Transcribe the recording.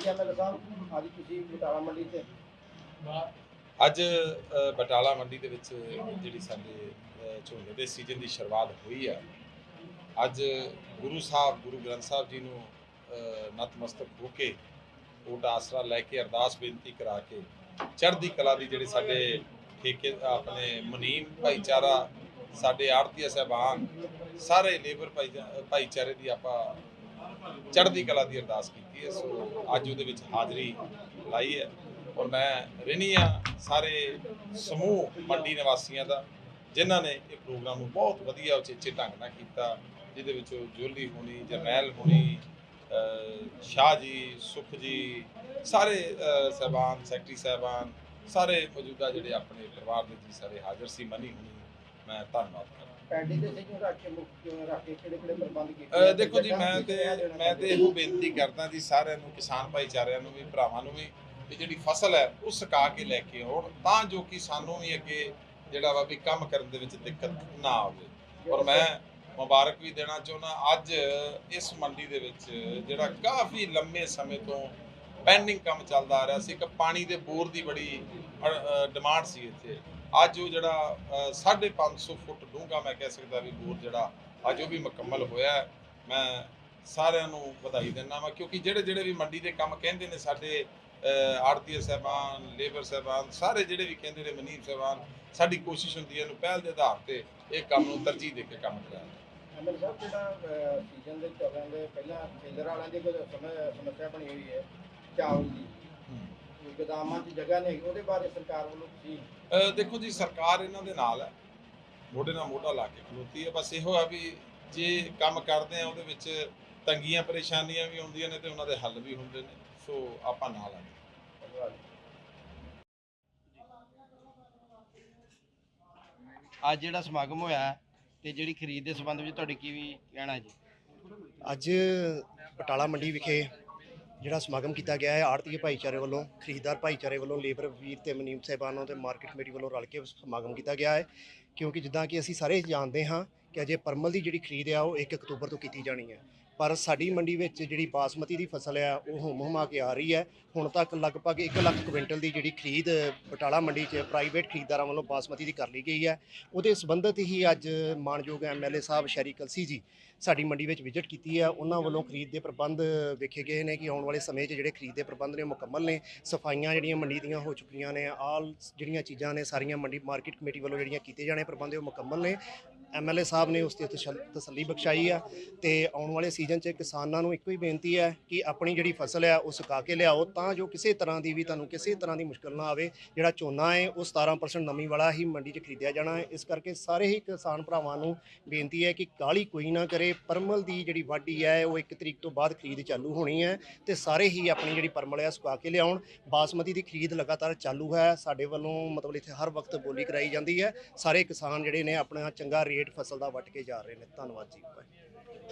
ਹਾਂਜੀ ਐਮਐਲਏ ਸਾਹਿਬ ਅੱਜ ਤੁਸੀਂ ਬਟਾਲਾ ਮੰਡੀ ਤੇ ਅੱਜ ਅ, ਬਟਾਲਾ ਮੰਡੀ ਦੇ ਵਿੱਚ ਜਿਹੜੀ ਸਾਡੇ ਅ, ਝੋਨੇ ਦੇ ਸੀਜ਼ਨ ਦੀ ਸ਼ੁਰੂਆਤ ਹੋਈ ਹੈ ਅੱਜ ਗੁਰੂ ਸਾਹਿਬ ਗੁਰੂ ਗ੍ਰੰਥ ਸਾਹਿਬ ਜੀ ਨੂੰ ਅ, ਨਤਮਸਤਕ ਹੋ ਕੇ ਓਟ ਆਸਰਾ ਲੈ ਕੇ ਅਰਦਾਸ ਬੇਨਤੀ ਕਰਾ ਕੇ ਚੜ੍ਹਦੀ ਕਲਾ ਦੀ ਜਿਹੜੇ ਸਾਡੇ ਠੇਕੇ ਆਪਣੇ ਮੁਨੀਮ ਭਾਈਚਾਰਾ ਸਾਡੇ ਆੜਤੀਆ ਸਹਿਬਾਨ ਸਾਰੇ ਲੇਬਰ ਭਾਈ ਭਾਈਚਾਰੇ ਦੀ ਆਪਾਂ ਚੜ੍ਹਦੀ ਕਲਾ ਦੀ ਅਰਦਾਸ ਕੀਤੀ ਹੈ। ਸੋ ਅੱਜ ਉਹਦੇ ਵਿੱਚ ਹਾਜ਼ਰੀ ਲਾਈ ਹੈ ਔਰ ਮੈਂ ਰਹਿਣੀ ਆ ਸਾਰੇ ਸਮੂਹ ਮੰਡੀ ਨਿਵਾਸੀਆਂ ਦਾ, ਜਿਨ੍ਹਾਂ ਨੇ ਇਹ ਪ੍ਰੋਗਰਾਮ ਨੂੰ ਬਹੁਤ ਵਧੀਆ ਉਚੇਚੇ ਢੰਗ ਨਾਲ ਕੀਤਾ, ਜਿਹਦੇ ਵਿੱਚ ਜੋਲੀ ਹੋਣੀ, ਜਰਨੈਲ ਹੋਣੀ ਸ਼ਾਹ ਜੀ, ਸੁਖ ਜੀ, ਸਾਰੇ, ਅਹ ਸਹਿਬਾਨ, ਸੈਕਟਰੀ ਸਹਿਬਾਨ, ਸਾਰੇ ਮੌਜੂਦਾ ਜਿਹੜੇ ਆਪਣੇ ਪਰਿਵਾਰ ਦੇ ਜੀ ਸਾਰੇ ਹਾਜ਼ਰ ਸੀ, ਮਨੀ ਹੋਣੀ, ਮੈਂ ਧੰਨਵਾਦ ਕਰਦਾ। ਪੈਂਡੀ ਦੇ ਸੇ ਕਿਉਂ ਰੱਖ ਕੇ ਮੁੱਖ ਕਿਉਂ ਰੱਖ ਕੇ ਕਿਹੜੇ ਕਿਹੜੇ ਪ੍ਰਬੰਧ ਕੀਤੇ ਅਹ ਦੇਖੋ ਜੀ ਮੈਂ ਤੇ ਮੈਂ ਤੇ ਇਹੋ ਬੇਨਤੀ ਕਰਦਾ ਜੀ ਸਾਰਿਆਂ ਨੂੰ ਕਿਸਾਨ ਭਾਈਚਾਰਿਆਂ ਨੂੰ ਵੀ ਭਰਾਵਾਂ ਨੂੰ ਵੀ ਵੀ ਜਿਹੜੀ ਫਸਲ ਹੈ ਉਹ ਸੁਕਾ ਕੇ ਲੈ ਕੇ ਆਉਣ ਤਾਂ ਜੋ ਕਿ ਸਾਨੂੰ ਵੀ ਅੱਗੇ ਜਿਹੜਾ ਵਾ ਵੀ ਕੰਮ ਕਰਨ ਦੇ ਵਿੱਚ ਦਿੱਕਤ ਨਾ ਆਵੇ। ਔਰ ਮੈਂ ਮੁਬਾਰਕ ਵੀ ਦੇਣਾ ਚਾਹੁੰਦਾ ਅੱਜ ਇਸ ਮੰਡੀ ਦੇ ਵਿੱਚ ਜਿਹੜਾ ਕਾਫੀ ਲੰਮੇ ਸਮੇਂ ਤੋਂ ਪੈਂਡਿੰਗ ਕੰਮ ਚੱਲਦਾ ਆ ਰਿਹਾ ਸੀ ਇੱਕ ਪਾਣੀ ਦੇ ਬੋਰ ਦੀ ਬੜੀ ਡਿਮਾਂਡ ਸੀ ਇੱਥੇ। ਅੱਜ ਉਹ ਜਿਹੜਾ ਅ, 550 ਫੁੱਟ ਡੂੰਘਾ ਮੈਂ ਕਹਿ ਸਕਦਾ ਵੀ ਬੋਰ ਜਿਹੜਾ ਅੱਜ ਉਹ ਵੀ ਮੁਕੰਮਲ ਹੋਇਆ ਮੈਂ ਸਾਰਿਆਂ ਨੂੰ ਵਧਾਈ ਦਿੰਦਾ ਵਾਂ ਕਿਉਂਕਿ ਜਿਹੜੇ ਜਿਹੜੇ ਵੀ ਮੰਡੀ ਦੇ ਕੰਮ ਕਹਿੰਦੇ ਨੇ ਸਾਡੇ ਆੜਤੀਏ ਸਾਹਿਬਾਨ ਲੇਬਰ ਸਾਹਿਬਾਨ ਸਾਰੇ ਜਿਹੜੇ ਵੀ ਕਹਿੰਦੇ ਨੇ ਮਨੀਬ ਸਾਹਿਬਾਨ ਸਾਡੀ ਕੋਸ਼ਿਸ਼ ਹੁੰਦੀ ਹੈ ਇਹਨੂੰ ਪਹਿਲ ਦੇ ਆਧਾਰ ਤੇ ਇਹ ਕੰਮ ਨੂੰ ਤਰਜੀਹ ਦੇ ਕੇ ਕੰਮ ਕਰਾਇਆ ਐਮਐਲਏ ਸਾਹਿਬ ਜਿਹੜਾ ਸੀਜ਼ਨ ਦੇ ਚੱਲਣ ਦੇ ਪਹਿਲਾਂ ਫੀਲਰ ਵਾਲਿਆਂ ਦੀ ਕੋਈ ਸਮੱਸਿਆ ਬਣੀ ਹੋਈ ਹੈ ਚਾਵਲ ਦੀ। ਗੋਦਾਮਾਂ 'ਚ ਜਗ੍ਹਾ ਨਹੀਂ ਹੈਗੀ ਉਹਦੇ ਬਾਰੇ ਸਰਕਾਰ ਵੱਲੋਂ ਤੁਸੀਂ ਅ, ਦੇਖੋ ਜੀ ਸਰਕਾਰ ਇਹਨਾਂ ਦੇ ਨਾਲ ਹੈ। ਮੋਢੇ ਨਾਲ ਮੋਢਾ ਲਾ ਕੇ ਖਲੋਤੀ ਹੈ। ਬਸ ਇਹੋ ਆ ਵੀ ਜੇ ਕੰਮ ਕਰਦੇ ਆ ਉਹਦੇ ਵਿੱਚ ਤੰਗੀਆਂ ਪਰੇਸ਼ਾਨੀਆਂ ਵੀ ਆਉਂਦੀਆਂ ਨੇ ਤੇ ਉਹਨਾਂ ਦੇ ਹੱਲ ਵੀ ਹੁੰਦੇ ਨੇ। ਸੋ ਆਪਾਂ ਨਾਲ ਆ ਅੱਜ ਜਿਹੜਾ ਸਮਾਗਮ ਹੋਇਆ ਤੇ ਜਿਹੜੀ ਖਰੀਦ ਦੇ ਸੰਬੰਧ ਵਿੱਚ ਤੁਹਾਡੇ ਕੀ ਵੀ ਕਹਿਣਾ ਜੀ? ਅੱਜ ਬਟਾਲਾ ਮੰਡੀ ਵਿਖੇ ਜਿਹੜਾ ਸਮਾਗਮ ਕੀਤਾ ਗਿਆ ਹੈ ਆੜਤੀਏ ਭਾਈਚਾਰੇ ਵੱਲੋਂ, ਖਰੀਦਦਾਰ ਭਾਈਚਾਰੇ ਵੱਲੋਂ, ਲੇਬਰ ਵੀਰ ਤੇ ਮਨੀਮ ਸਾਹਿਬਾਨਾਂ ਤੇ ਮਾਰਕੀਟ ਕਮੇਟੀ ਵੱਲੋਂ ਰਲ ਕੇ ਸਮਾਗਮ ਕੀਤਾ ਗਿਆ ਹੈ। ਕਿਉਂਕਿ ਜਿੱਦਾਂ ਕਿ ਅਸੀਂ ਸਾਰੇ ਜਾਣਦੇ ਹਾਂ ਕਿ ਅਜੇ ਪਰਮਲ ਦੀ ਜਿਹੜੀ ਖਰੀਦ ਆ, ਉਹ 1 ਅਕਤੂਬਰ ਤੋਂ ਕੀਤੀ ਜਾਣੀ ਹੈ। ਪਰ ਸਾਡੀ ਮੰਡੀ ਵਿੱਚ ਜਿਹੜੀ ਬਾਸਮਤੀ ਦੀ ਫਸਲ ਆ, ਉਹ ਹੁਮ ਹੁਮਾ ਕੇ ਆ ਰਹੀ ਹੈ। ਹੁਣ ਤੱਕ ਲਗਭਗ 1 ਲੱਖ ਕੁਇੰਟਲ ਦੀ ਜਿਹੜੀ ਖਰੀਦ ਬਟਾਲਾ ਮੰਡੀ 'ਚ ਪ੍ਰਾਈਵੇਟ ਖਰੀਦਦਾਰਾਂ ਵੱਲੋਂ ਬਾਸਮਤੀ ਦੀ ਕਰ ਲਈ ਗਈ ਹੈ। ਉਹਦੇ ਸੰਬੰਧਿਤ ਹੀ ਅੱਜ ਮਾਨਯੋਗ ਐਮਐਲਏ ਸਾਹਿਬ ਸ਼ੈਰੀ ਕਲਸੀ ਜੀ ਸਾਡੀ ਮੰਡੀ ਵਿੱਚ ਵਿਜ਼ਿਟ ਕੀਤੀ ਹੈ। ਉਹਨਾਂ ਵੱਲੋਂ ਖਰੀਦ ਦੇ ਪ੍ਰਬੰਧ ਵੇਖੇ ਗਏ ਨੇ ਕਿ ਆਉਣ ਵਾਲੇ ਸਮੇਂ 'ਚ ਜਿਹੜੇ ਖਰੀਦ ਦੇ ਪ੍ਰਬੰਧ ਨੇ ਉਹ ਮੁਕੰਮਲ ਨੇ। ਸਫਾਈਆਂ ਜਿਹੜੀਆਂ ਮੰਡੀ ਦੀਆਂ ਹੋ ਚੁੱਕੀਆਂ ਨੇ, ਆਲ ਜਿਹੜੀਆਂ ਚੀਜ਼ਾਂ ਨੇ, ਸਾਰੀਆਂ ਮੰਡੀ ਮਾਰਕੀਟ ਕਮੇਟੀ ਵੱਲੋਂ ਜਿਹੜੀਆਂ ਕੀਤੇ ਜਾਣੇ ਪ੍ਰਬੰਧ, ਉਹ ਮੁਕੰਮਲ ਨੇ। ਐਮਐਲਏ ਸਾਹਿਬ ਨੇ ਉਸ ਤੇ ਤਸੱਲ- ਤਸੱਲੀ ਬਖਸ਼ਾਈ ਆ ਤੇ ਆਉਣ ਵਾਲੇ ਸੀਜ਼ਨ 'ਚ ਕਿਸਾਨਾਂ ਨੂੰ ਇੱਕੋ ਹੀ ਬੇਨਤੀ ਹੈ ਕਿ ਆਪਣੀ ਜਿਹੜੀ ਫਸਲ ਆ ਉਹ ਸੁਕਾ ਕੇ ਲਿਆਓ ਤਾਂ ਜੋ ਕਿਸੇ ਤਰ੍ਹਾਂ ਦੀ ਵੀ ਤੁਹਾਨੂੰ ਕਿਸੇ ਤਰ੍ਹਾਂ ਦੀ ਮੁਸ਼ਕਲ ਨਾ ਆਵੇ। ਜਿਹੜਾ ਝੋਨਾ ਹੈ, ਉਹ 17% ਨਮੀ ਵਾਲਾ ਹੀ ਮੰਡੀ 'ਚ ਖਰੀਦਿਆ ਜਾਣਾ ਹੈ। ਇਸ ਕਰਕੇ ਸਾਰੇ ਹੀ ਕਿਸਾਨ ਭਰਾਵਾਂ ਨੂੰ ਬੇਨਤੀ ਹੈ ਕਿ ਕਾਲੀ ਕੋਈ ਨਾ ਕਰੇ। ਪਰਮਲ ਦੀ ਜਿਹੜੀ ਵਾਢੀ ਹੈ, ਉਹ 1 ਤਰੀਕ ਤੋਂ ਬਾਅਦ ਖਰੀਦ ਚਾਲੂ ਹੋਣੀ ਹੈ ਤੇ ਸਾਰੇ ਹੀ ਆਪਣੀ ਜਿਹੜੀ ਪਰਮਲ ਹੈ ਸੁਕਾ ਕੇ ਲਿਆਉਣ। ਬਾਸਮਤੀ ਦੀ ਖਰੀਦ ਲਗਾਤਾਰ ਚਾਲੂ ਹੈ। ਸਾਡੇ ਵੱਲੋਂ ਮਤਲਬ ਇੱਥੇ ਹਰ ਵਕਤ ਬੋਲੀ ਕਰਾਈ ਜਾਂਦੀ ਹੈ। ਸਾਰੇ ਕਿਸਾਨ ਜਿਹੜੇ ਨੇ ਆਪਣਾ ਚੰਗਾ ਰੇਟ ਰੇਟ ਫਸਲ ਦਾ ਵੱਟ ਕੇ ਜਾ ਰਹੇ ਨੇ। ਧੰਨਵਾਦ ਜੀ।